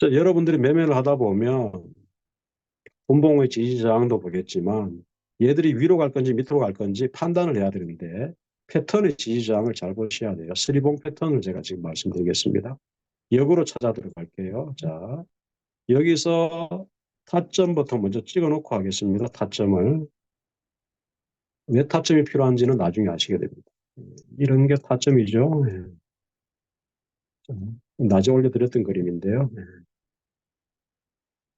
자, 여러분들이 매매를 하다 보면 분봉의 지지저항도 보겠지만 얘들이 위로 갈 건지 밑으로 갈 건지 판단을 해야 되는데 패턴의 지지저항을 잘 보셔야 돼요. 스리봉 패턴을 제가 지금 말씀드리겠습니다. 역으로 찾아 들어갈게요. 자, 여기서 타점부터 먼저 찍어 놓고 하겠습니다. 타점을. 왜 타점이 필요한지는 나중에 아시게 됩니다. 이런 게 타점이죠. 예. 자, 낮에 올려드렸던 그림인데요. 예.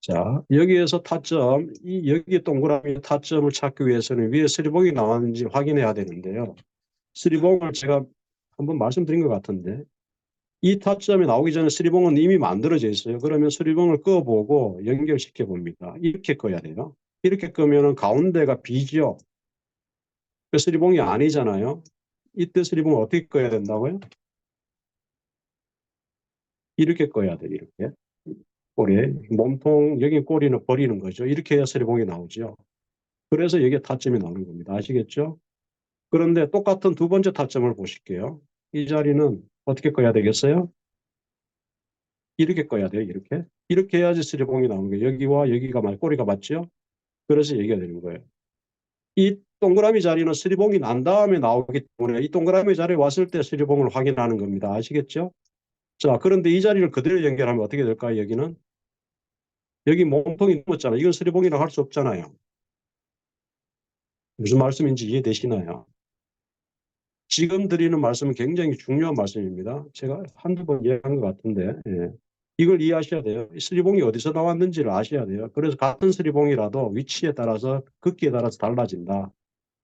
자, 여기에서 타점, 이 여기 동그라미 타점을 찾기 위해서는 위에 스리봉이 나왔는지 확인해야 되는데요. 스리봉을 제가 한번 말씀드린 것 같은데 이 타점이 나오기 전에 스리봉은 이미 만들어져 있어요. 그러면 스리봉을 꺼보고 연결시켜 봅니다. 이렇게 꺼야 돼요. 이렇게 끄면은 가운데가 비죠. 그 스리봉이 아니잖아요. 이때 스리봉을 어떻게 꺼야 된다고요? 이렇게 꺼야 돼요. 이렇게. 꼬리, 몸통, 여기 꼬리는 버리는 거죠. 이렇게 해야 스리봉이 나오죠. 그래서 여기에 타점이 나오는 겁니다. 아시겠죠? 그런데 똑같은 두 번째 타점을 보실게요. 이 자리는 어떻게 꺼야 되겠어요? 이렇게 꺼야 돼요. 이렇게. 이렇게 해야지 스리봉이 나오는 거예요. 여기와 여기가 말 꼬리가 맞죠? 그래서 얘기가 되는 거예요. 이 동그라미 자리는 스리봉이 난 다음에 나오기 때문에 이 동그라미 자리에 왔을 때 스리봉을 확인하는 겁니다. 아시겠죠? 자, 그런데 이 자리를 그대로 연결하면 어떻게 될까요? 여기는 여기 몸통이 넘었잖아요. 이건 스리봉이라고 할 수 없잖아요. 무슨 말씀인지 이해되시나요? 지금 드리는 말씀은 굉장히 중요한 말씀입니다. 제가 한두 번 이야기한 것 같은데 예. 이걸 이해하셔야 돼요. 이 스리봉이 어디서 나왔는지를 아셔야 돼요. 그래서 같은 스리봉이라도 위치에 따라서 극기에 따라서 달라진다.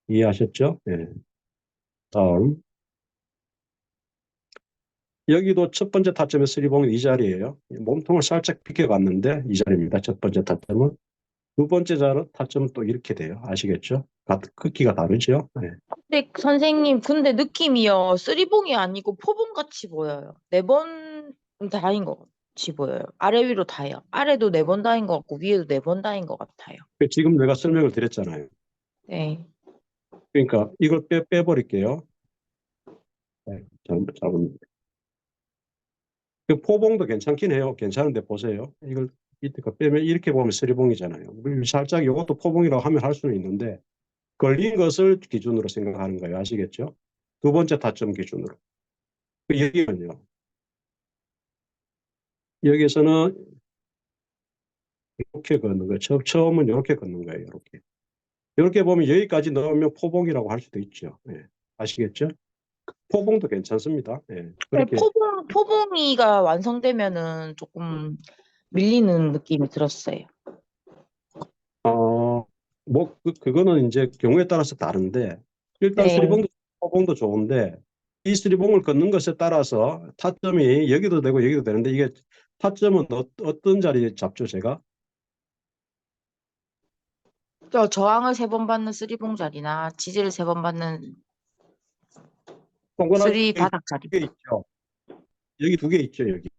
이해하셨죠? 예. 다음 여기도 첫 번째 타점의 스리봉은 이 자리예요. 몸통을 살짝 비켜갔는데 이 자리입니다. 첫 번째 타점은. 두 번째 자리 타점은 또 이렇게 돼요. 아시겠죠? 크기가 다르죠? 네. 근데 선생님, 근데 느낌이요. 쓰리봉이 아니고 포봉 같이 보여요. 네 번 다인 것 같이 보여요. 아래 위로 다요. 아래도 네 번 다인 것 같고 위에도 네 번 다인 것 같아요. 지금 내가 설명을 드렸잖아요. 네. 그러니까 이걸 빼, 빼버릴게요. 네, 잘못 잡은. 그 포봉도 괜찮긴 해요. 괜찮은데 보세요. 이걸 이때 거 빼면 이렇게 보면 스리봉이잖아요. 살짝 이것도 포봉이라고 하면 할 수는 있는데 걸린 것을 기준으로 생각하는 거예요. 아시겠죠? 두 번째 타점 기준으로. 그 여기는요. 여기서는 이렇게 걷는 거예요. 처, 처음은 이렇게 걷는 거예요. 이렇게. 이렇게 보면 여기까지 넣으면 포봉이라고 할 수도 있죠. 예. 아시겠죠? 포봉도 괜찮습니다. 예. 그렇게 포봉, 포봉이가 완성되면은 조금 밀리는 느낌이 들었어요. 어, 뭐, 그, 그거는 이제 경우에 따라서 다른데, 일단 네. 스리봉도, 포봉도 좋은데, 이 스리봉을 걷는 것에 따라서 타점이 여기도 되고 여기도 되는데, 이게 타점은 어, 어떤 자리에 잡죠, 제가? 저 저항을 세 번 받는 쓰리봉 자리나 지지를 세 번 받는 동그라미 쓰리 바닥 자리. 두개 있죠. 여기 두 개 있죠, 여기.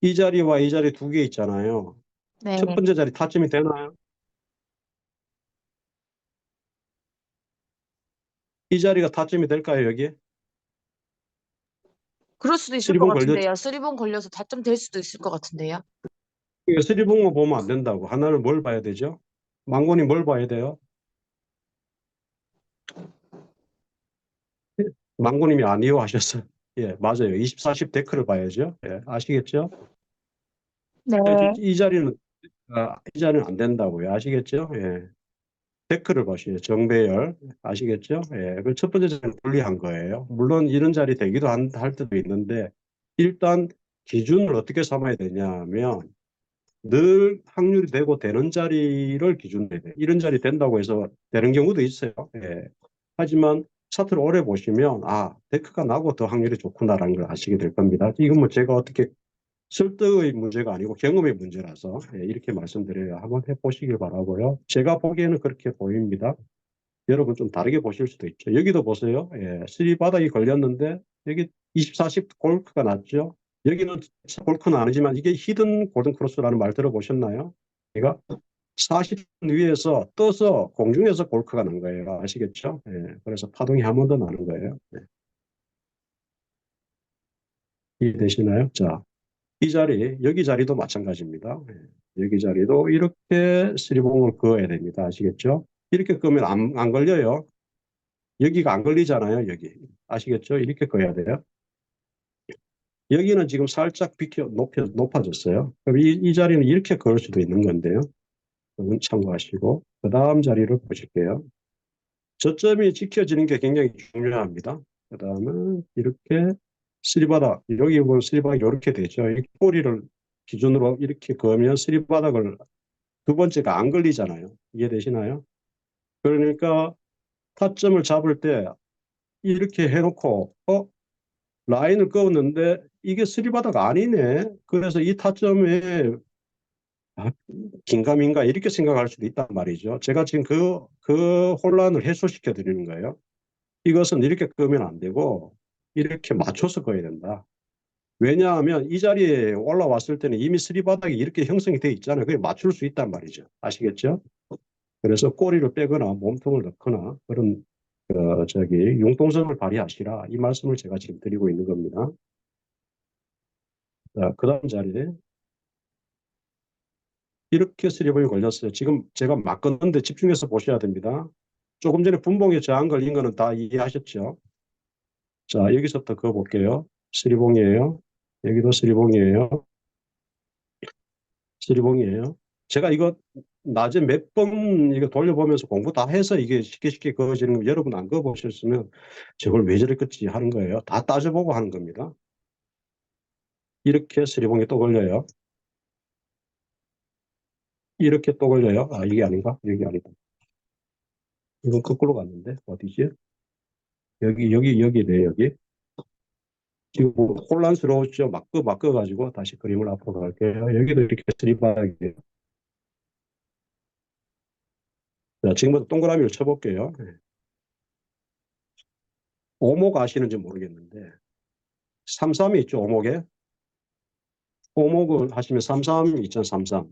이 자리와 이 자리 두 개 있잖아요. 네. 첫 번째 자리 타점이 되나요? 이 자리가 타점이 될까요, 여기? 그럴 수도 있을 쓰리봉 것 걸렸- 같은데요. 쓰리봉 걸려서 다점 될 수도 있을 것 같은데요. 이거 스리봉만 보면 안 된다고. 하나는 뭘 봐야 되죠? 망고님 뭘 봐야 돼요? 망고님이 아니요 하셨어요. 예, 맞아요. 20, 40 데크를 봐야죠. 예, 아시겠죠? 네. 이, 이 자리는, 아, 이 자리는 안 된다고요. 아시겠죠? 예. 데크를 보시죠. 정배열. 아시겠죠? 예. 그 첫 번째 자리는 불리한 거예요. 물론 이런 자리 되기도 한, 할 때도 있는데, 일단 기준을 어떻게 삼아야 되냐면, 늘 확률이 되고 되는 자리를 기준으로 해야 돼요. 이런 자리 된다고 해서 되는 경우도 있어요. 예. 하지만 차트를 오래 보시면 아 데크가 나고 더 확률이 좋구나라는 걸 아시게 될 겁니다. 이건 뭐 제가 어떻게 설득의 문제가 아니고 경험의 문제라서 예, 이렇게 말씀드려요. 한번 해보시길 바라고요. 제가 보기에는 그렇게 보입니다. 여러분 좀 다르게 보실 수도 있죠. 여기도 보세요. 예, 쓰리 바닥이 걸렸는데 여기 24십 골크가 났죠. 여기는 골크는 아니지만 이게 히든 골든 크로스라는 말 들어보셨나요? 제가 40 위에서 떠서 공중에서 골크가 난 거예요. 아시겠죠? 예, 그래서 파동이 한 번 더 나는 거예요. 예. 이해되시나요? 자, 이 자리, 여기 자리도 마찬가지입니다. 예, 여기 자리도 이렇게 스리봉을 그어야 됩니다. 아시겠죠? 이렇게 끄면 안, 안 걸려요. 여기가 안 걸리잖아요. 여기. 아시겠죠? 이렇게 그어야 돼요. 여기는 지금 살짝 비켜 높여, 높아졌어요. 그럼 이, 이 자리는 이렇게 그을 수도 있는 건데요. 그건 참고하시고 그 다음 자리를 보실게요. 저점이 지켜지는 게 굉장히 중요합니다. 그 다음은 이렇게 쓰리바닥 여기 보면 쓰리바닥이 이렇게 되죠. 이 꼬리를 기준으로 이렇게 그으면 쓰리바닥을 두 번째가 안 걸리잖아요. 이해되시나요? 그러니까 타점을 잡을 때 이렇게 해놓고 어 라인을 그었는데 이게 쓰리바닥 아니네. 그래서 이 타점에 아, 긴가민가 이렇게 생각할 수도 있단 말이죠. 제가 지금 그, 그 혼란을 해소시켜 드리는 거예요. 이것은 이렇게 끄면 안 되고 이렇게 맞춰서 그어야 된다. 왜냐하면 이 자리에 올라왔을 때는 이미 쓰리바닥이 이렇게 형성이 돼 있잖아요. 그게 맞출 수 있단 말이죠. 아시겠죠? 그래서 꼬리를 빼거나 몸통을 넣거나 그런 어, 저기 융통성을 발휘하시라 이 말씀을 제가 지금 드리고 있는 겁니다. 자, 그 다음 자리에 이렇게 스리번이 걸렸어요. 지금 제가 막 껐는데 집중해서 보셔야 됩니다. 조금 전에 분봉에 저항 걸린 거는 다 이해하셨죠? 자, 여기서부터 그어 볼게요. 스리봉이에요. 여기도 스리봉이에요. 스리봉이에요. 제가 이거 낮에 몇 번 이거 돌려보면서 공부 다 해서 이게 쉽게 쉽게 그어지는 거 여러분 안 그어보셨으면 저걸 왜 저랬겠지 하는 거예요. 다 따져보고 하는 겁니다. 이렇게 스리봉이 또 걸려요. 이렇게 또 걸려요. 아, 이게 아닌가? 여기 아니다. 이건 거꾸로 갔는데, 어디지? 여기, 여기, 여기네, 여기. 지금 뭐 혼란스러웠죠? 막, 끄, 막 꺼가지고 다시 그림을 앞으로 갈게요. 여기도 이렇게 스리바닥이에요. 자, 지금부터 동그라미를 쳐볼게요. 네. 오목 아시는지 모르겠는데, 33이 있죠, 오목에? 오목을 하시면 33 있죠, 33.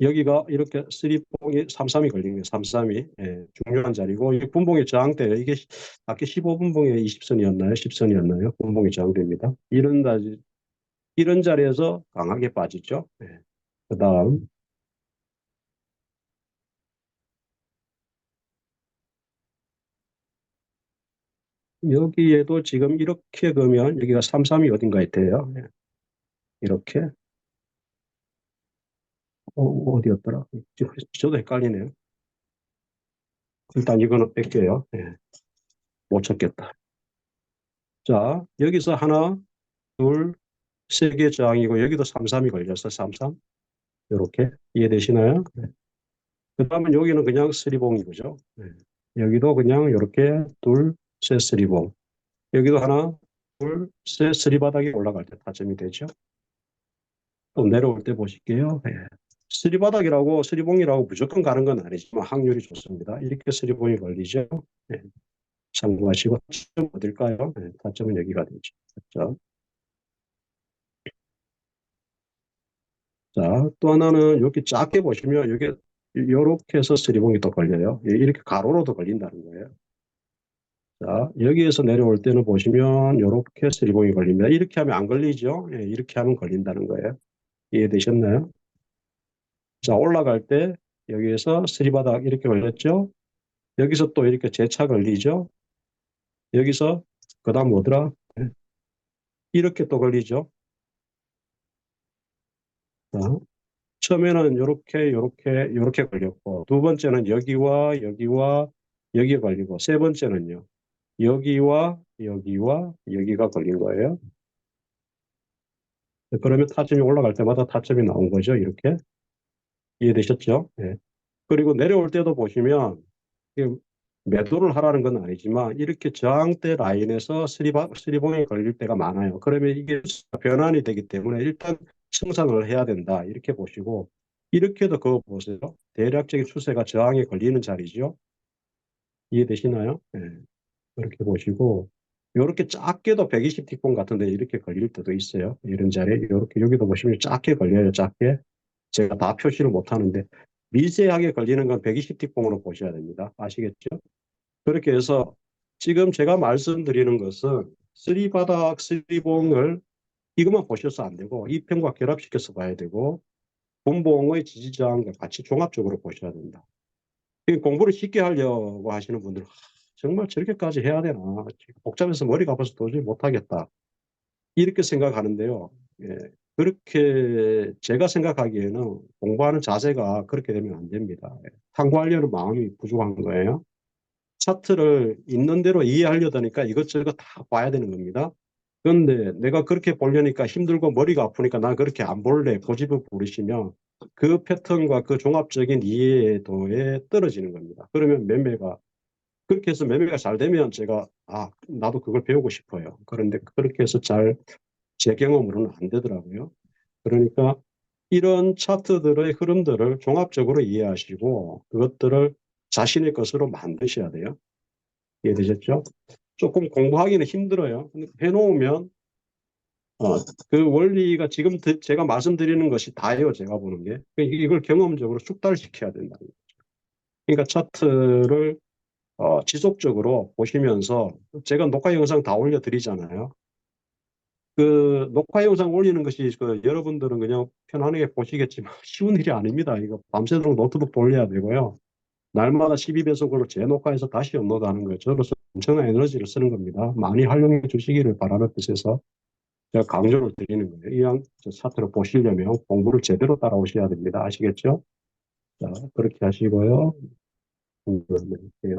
여기가 이렇게 쓰리봉이 33이 걸린 거예요. 33이 예, 중요한 자리고 이 분봉의 저항대 이게 시- 아까 15분봉에 20선이었나요? 10선이었나요? 분봉의 저항대입니다. 이런 자리 이런 자리에서 강하게 빠지죠. 예. 그다음 여기에도 지금 이렇게 그러면 여기가 33이 어딘가에 돼요. 예. 이렇게 어, 어디였더라? 지금 저도 헷갈리네요. 일단 이거는 뺄게요. 예. 못 찾겠다. 자, 여기서 하나, 둘, 세 개 저항이고 여기도 33이 걸렸어. 33. 이렇게 이해되시나요? 네. 그 다음은 여기는 그냥 쓰리봉이죠. 네. 여기도 그냥 이렇게 둘, 세 쓰리봉. 여기도 하나, 둘, 세 쓰리바닥이 올라갈 때 타점이 되죠. 또 내려올 때 보실게요. 네. 쓰리바닥이라고 쓰리봉이라고 무조건 가는 건 아니지만 확률이 좋습니다. 이렇게 쓰리봉이 걸리죠. 네. 참고하시고 타점 어딜까요? 네. 타점은 여기가 되죠. 그렇죠? 자, 또 하나는 이렇게 작게 보시면 이게 이렇게 해서 스리봉이 또 걸려요. 예, 이렇게 가로로도 걸린다는 거예요. 자, 여기에서 내려올 때는 보시면 이렇게 스리봉이 걸립니다. 이렇게 하면 안 걸리죠? 예, 이렇게 하면 걸린다는 거예요. 이해되셨나요? 자, 올라갈 때 여기에서 스리바닥 이렇게 걸렸죠? 여기서 또 이렇게 재차 걸리죠? 여기서 그 다음 뭐더라? 예. 이렇게 또 걸리죠? 자, 처음에는 이렇게 이렇게 이렇게 걸렸고 두 번째는 여기와 여기와 여기에 걸리고 세 번째는요 여기와 여기와 여기가 걸린 거예요. 그러면 타점이 올라갈 때마다 타점이 나온 거죠. 이렇게 이해되셨죠? 예. 그리고 내려올 때도 보시면 매도를 하라는 건 아니지만 이렇게 저항대 라인에서 스리봉에 걸릴 때가 많아요. 그러면 이게 변환이 되기 때문에 일단 청산을 해야 된다. 이렇게 보시고 이렇게도 그거 보세요. 대략적인 추세가 저항에 걸리는 자리죠. 이해되시나요? 예. 이렇게 보시고 이렇게 작게도 120 틱봉 같은데 이렇게 걸릴 때도 있어요. 이런 자리에 이렇게 여기도 보시면 작게 걸려요. 작게. 제가 다 표시를 못 하는데 미세하게 걸리는 건 120 틱봉으로 보셔야 됩니다. 아시겠죠? 그렇게 해서 지금 제가 말씀드리는 것은 쓰리바닥, 쓰리봉을 이것만 보셔서 안 되고 이 편과 결합시켜서 봐야 되고 분봉의 지지저항과 같이 종합적으로 보셔야 된다. 이 공부를 쉽게 하려고 하시는 분들은 하, 정말 저렇게까지 해야 되나 복잡해서 머리가 아파서 도저히 못하겠다 이렇게 생각하는데요. 예, 그렇게 제가 생각하기에는 공부하는 자세가 그렇게 되면 안 됩니다. 예, 탐구하려는 마음이 부족한 거예요. 차트를 있는 대로 이해하려다니까 이것저것 다 봐야 되는 겁니다. 그런데 내가 그렇게 보려니까 힘들고 머리가 아프니까 난 그렇게 안 볼래 고집을 부리시면 그 패턴과 그 종합적인 이해도에 떨어지는 겁니다. 그러면 매매가 그렇게 해서 매매가 잘 되면 제가 아 나도 그걸 배우고 싶어요. 그런데 그렇게 해서 잘 제 경험으로는 안 되더라고요. 그러니까 이런 차트들의 흐름들을 종합적으로 이해하시고 그것들을 자신의 것으로 만드셔야 돼요. 이해되셨죠? 조금 공부하기는 힘들어요. 해놓으면 어, 그 원리가 지금 드- 제가 말씀드리는 것이 다예요. 제가 보는 게. 그러니까 이걸 경험적으로 숙달시켜야 된다는 거죠. 그러니까 차트를 어, 지속적으로 보시면서 제가 녹화 영상 다 올려드리잖아요. 그 녹화 영상 올리는 것이 그 여러분들은 그냥 편안하게 보시겠지만 쉬운 일이 아닙니다. 이거 밤새도록 노트북 돌려야 되고요. 날마다 12배속으로 재녹화해서 다시 업로드하는 거예요. 저로서 엄청난 에너지를 쓰는 겁니다. 많이 활용해 주시기를 바라는 뜻에서 제가 강조를 드리는 거예요. 이왕 저 차트를 보시려면 공부를 제대로 따라오셔야 됩니다. 아시겠죠? 자, 그렇게 하시고요. 공부를 해볼게요.